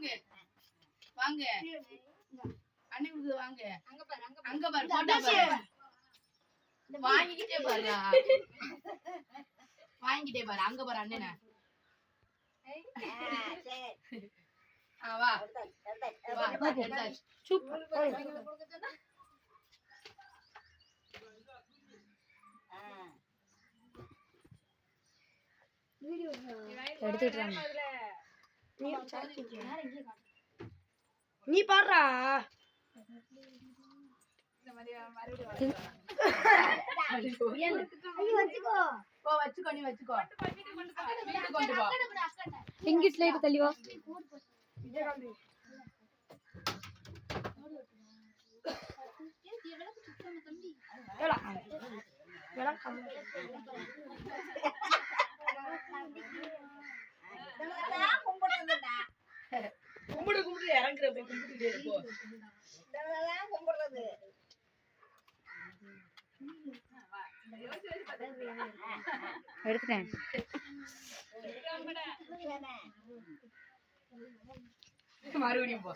வாங்க. வாங்க. அண்ணன் கொடுக்குது வாங்க. அங்க பாரு போட்டோ பாரு. வாங்கிக்கிட்டே பாரு. வாங்கிக்கிட்டே பாரு அங்க பாரு அண்ணனை. ஆ, வா. வா எடுத்தாச்சு. எடுத்துட்டு நீ பாடுறா. போ வச்சுக்கோ நீ வச்சுக்கோ. கும்பிடு இறங்குற போய் கும்பிட்டு போ எடுத்துட்டேன் மறுபடியும் போ.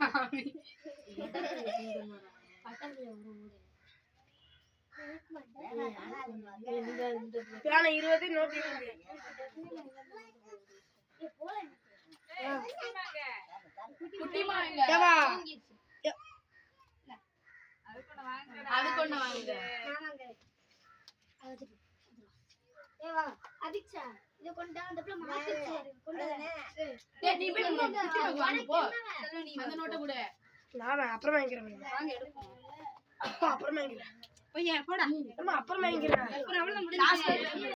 சாமி. பேனை இருபது நோட்டு டேய், நீ போய் வாங்க போ. அந்த நோட்டை கூட. நான் அப்புறமா வாங்கிக்கிறேன் வாங்க எடுப்போம். அப்புறமா வாங்கிக்கிறேன். போய் போடா. அம்மா, அப்புறமா வாங்கிக்கிறேன். அப்புறம் அவ்வளவு முடிஞ்சு?